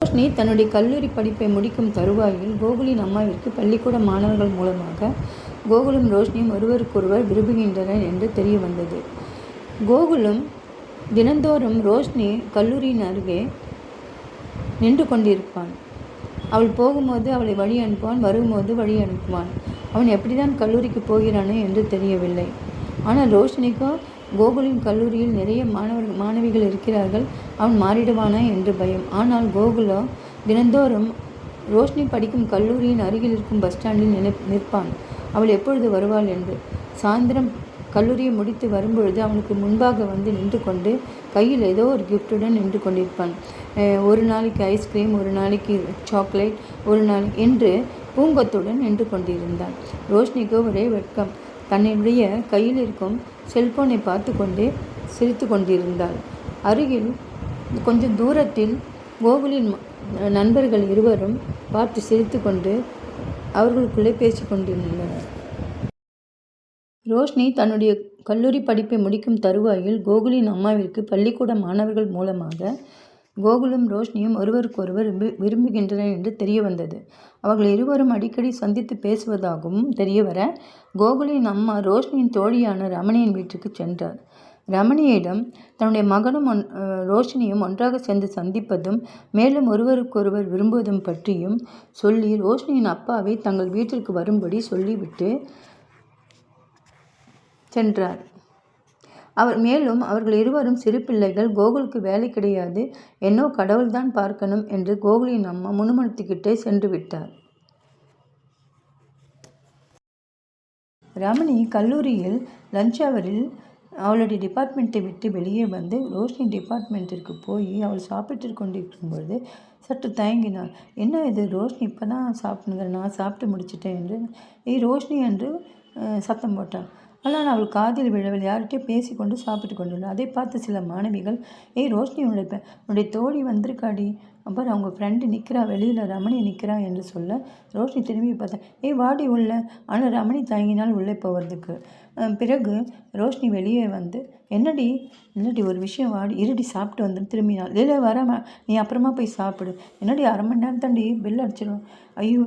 ரோஷினி தன்னுடைய கல்லூரி படிப்பை முடிக்கும் தருவாயில் கோகுலின் அம்மாவிற்கு பள்ளிக்கூட மாணவர்கள் மூலமாக கோகுலும் ரோஷினியும் ஒருவருக்கொருவர் விரும்புகின்றனர் என்று தெரிய வந்தது கோகுலும் தினந்தோறும் ரோஷினி கல்லூரியின் அருகே நின்று கொண்டிருப்பான். அவள் போகும்போது அவளை வழி அனுப்புவான் வரும்போது வழி அனுப்புவான். அவன் எப்படிதான் கல்லூரிக்கு போகிறானோ என்று தெரியவில்லை. ஆனால் ரோஷினிக்கோ கோகுலின் கல்லூரியில் நிறைய மாணவர் மாணவிகள் இருக்கிறார்கள். அவன் மாறிடுவானா என்று பயம். ஆனால் கோகுலோ தினந்தோறும் ரோஷினி படிக்கும் கல்லூரியின் அருகில் இருக்கும் பஸ் ஸ்டாண்டில் நினை நிற்பான். அவள் எப்பொழுது வருவாள் என்று. சாயந்தரம் கல்லூரியை முடித்து வரும்பொழுது அவனுக்கு முன்பாக வந்து நின்று கொண்டு கையில் ஏதோ ஒரு கிஃப்ட்டுடன் நின்று கொண்டிருப்பான். ஒரு நாளைக்கு ஐஸ்கிரீம் ஒரு நாளைக்கு சாக்லேட் ஒரு நாள் என்று பூங்கத்துடன் நின்று கொண்டிருந்தான். ரோஷினிக்கு ஒரே வெட்கம். தன்னுடைய கையில் இருக்கும் செல்போனை பார்த்து கொண்டே சிரித்து கொண்டிருந்தாள். அருகில் கொஞ்சம் தூரத்தில் கோகுலின் நண்பர்கள் இருவரும் பார்த்து சிரித்து கொண்டு அவர்களுக்குள்ளே பேசிக் கொண்டிருந்தனர். ரோஷினி தன்னுடைய கல்லூரி படிப்பை முடிக்கும் தருவாயில் கோகுலின் அம்மாவிற்கு பள்ளிக்கூட மாணவர்கள் மூலமாக கோகுலும் ரோஷினியும் ஒருவருக்கொருவர் விரும்புகின்றனர் என்று தெரிய வந்தது அவர்கள் இருவரும் அடிக்கடி சந்தித்து பேசுவதாகவும் தெரியவர கோகுலின் அம்மா ரோஷினியின் தோழியான ரமணியின் வீட்டுக்கு சென்றார். ரமணியிடம் தன்னுடைய மகனும் ஒன் ரோஷினியும் ஒன்றாக சேர்ந்து சந்திப்பதும் மேலும் ஒருவருக்கொருவர் விரும்புவதும் பற்றியும் சொல்லி ரோஷினியின் அப்பாவை தங்கள் வீட்டிற்கு வரும்படி சொல்லிவிட்டு சென்றார். அவர் மேலும் அவர்கள் இருவரும் சிறு பிள்ளைகள் கோகுலுக்கு வேலை கிடையாது. என்னோ கடவுள்தான் பார்க்கணும் என்று கோகுலின் அம்மா முணுமுணுத்துக்கிட்டே சென்று விட்டார். ரமணி கல்லூரியில் லஞ்ச் அவரில் அவளுடைய டிபார்ட்மெண்ட்டை விட்டு வெளியே வந்து ரோஷினி டிபார்ட்மெண்ட்டிற்கு போய் அவள் சாப்பிட்டு கொண்டிருக்கும்பொழுது சற்று தயங்கினாள். என்ன இது ரோஷினி? இப்போ தான் சாப்பிட்டுங்க நான் சாப்பிட்டு முடிச்சிட்டேன் என்று. ஏய் ரோஷினி என்று சத்தம் போட்டாள். ஆனால் அவள் காதில் விழவில் யார்கிட்டயும் பேசிக்கொண்டு சாப்பிட்டு கொண்டுள்ளாள். அதை பார்த்து சில மாணவிகள் ஏய் ரோஷினி உன்னுடைய உன்னுடைய தோழி வந்திருக்காடி. அப்புறம் அவங்க ஃப்ரெண்டு நிற்கிறா வெளியில் ரமணி நிற்கிறா என்று சொல்ல ரோஷினி திரும்பி பார்த்தா ஏய் வாடி உள்ள. ஆனால் ரமணி தயங்கினால் உள்ளே போவதுக்கு. பிறகு ரோஷினி வெளியே வந்து என்னடி? என்னடி ஒரு விஷயம் வாடி. இருடி சாப்பிட்டு வந்து திரும்பினாள் இல்லை வரமா நீ அப்புறமா போய் சாப்பிடு. என்னடி அரை மணி நேரம் தாண்டி பில் அடிச்சிடும் ஐயோ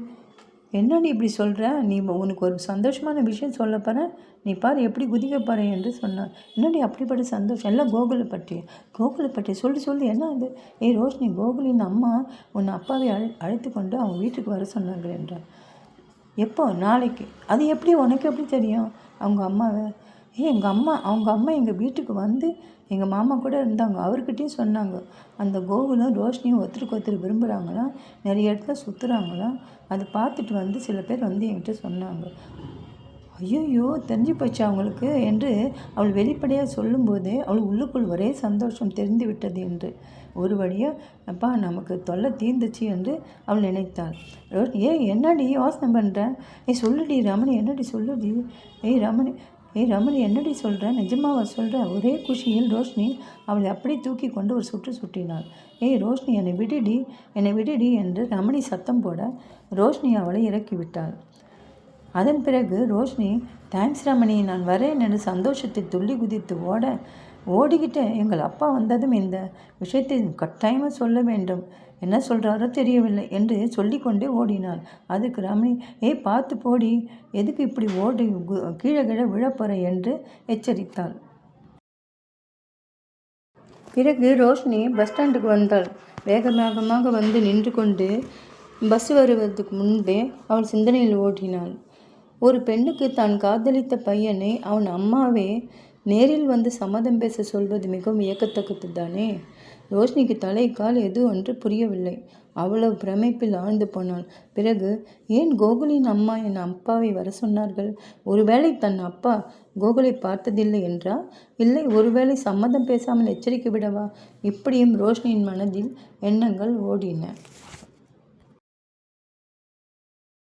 என்னடி இப்படி சொல்கிற நீ உனக்கு ஒரு சந்தோஷமான விஷயம் சொல்ல போகிற நீ பாரு எப்படி குதிக்க போகிற என்று சொன்னார். என்னடி அப்படிப்பட்ட சந்தோஷம்? எல்லாம் கோகுலை பற்றி கோகுலை பற்றி சொல்லி சொல்லி. என்ன அது? ஏய் ரோஷினி கோகுலின் அம்மா உன் அப்பாவை அழை அழைத்து கொண்டு அவங்க வீட்டுக்கு வர சொன்னார்கள் என்றார். எப்போ? நாளைக்கு. அது எப்படி? உனக்கு எப்படி தெரியும்? அவங்க அம்மாவை எங்கள் அம்மா அவங்க அம்மா எங்கள் வீட்டுக்கு வந்து எங்கள் மாமா கூட இருந்தாங்க. அவர்கிட்டையும் சொன்னாங்க. அந்த கோகுலும் ரோஷினியும் ஒருத்தருக்கு ஒருத்தர் விரும்புகிறாங்களாம் நிறைய இடத்துல சுற்றுறாங்களாம் அது பார்த்துட்டு வந்து சில பேர் வந்து என்கிட்ட சொன்னாங்க. ஐயோ தெரிஞ்சு போச்சு அவங்களுக்கு? என்று அவள் வெளிப்படையாக சொல்லும்போதே அவள் உள்ளுக்குள் ஒரே சந்தோஷம் தெரிந்து விட்டது என்று. ஒரு வழியாக அப்பா நமக்கு தொல்லை தீர்ந்துச்சு என்று அவள் நினைத்தாள். ஏய் என்னடி யோசனை பண்ணுற ஏய் சொல்லுடி ரமணி என்னடி சொல்லுடி? ஏய் ரமணி ஏய் ரமணி என்னடி சொல்கிற நிஜமாவா சொல்கிற ஒரே குஷியில் ரோஷினி அவளை அப்படியே தூக்கி கொண்டு ஒரு சுற்று சுற்றினாள். ஏய் ரோஷினி என்னை விடுடி. என்னை விடுடி என்று ரமணி சத்தம் போட ரோஷினி அவளை இறக்கி விட்டாள் அதன் பிறகு ரோஷினி தேங்க்ஸ் ரமணி நான் வரேன் என்று சந்தோஷத்தை துள்ளி குதித்து ஓட ஓடிக்கிட்டே எங்கள் அப்பா வந்ததும் இந்த விஷயத்தை கட்டாயமாக சொல்ல வேண்டும். என்ன சொல்கிறாரோ தெரியவில்லை என்று சொல்லிக்கொண்டே ஓடினாள். அதுக்கு ரமணி ஏய் பார்த்து போடி. எதுக்கு இப்படி ஓடி கீழே கீழே விழப்போற? என்று எச்சரித்தாள். பிறகு ரோஷினி பஸ் ஸ்டாண்டுக்கு வந்தாள். வேக வேகமாக வந்து நின்று கொண்டு பஸ் வருவதற்கு முன்பே அவள் சிந்தனையில் ஓடினாள். ஒரு பெண்ணுக்கு தான் காதலித்த பையனை அவன் அம்மாவே நேரில் வந்து சம்மதம் பேச சொல்வது மிகவும் வியக்கத்தக்கது தானே ரோஷினிக்கு தலை கால் எது ஒன்று புரியவில்லை. அவ்வளவு பிரமிப்பில் ஆழ்ந்து போனாள். பிறகு ஏன் கோகுலின் அம்மா என் அப்பாவை வர சொன்னார்கள்? ஒருவேளை தன் அப்பா கோகுலை பார்த்ததில்லை என்றா? இல்லை ஒருவேளை சம்மதம் பேசாமல் எச்சரிக்கை விடவா? இப்படியும் ரோஷினியின் மனதில் எண்ணங்கள் ஓடின.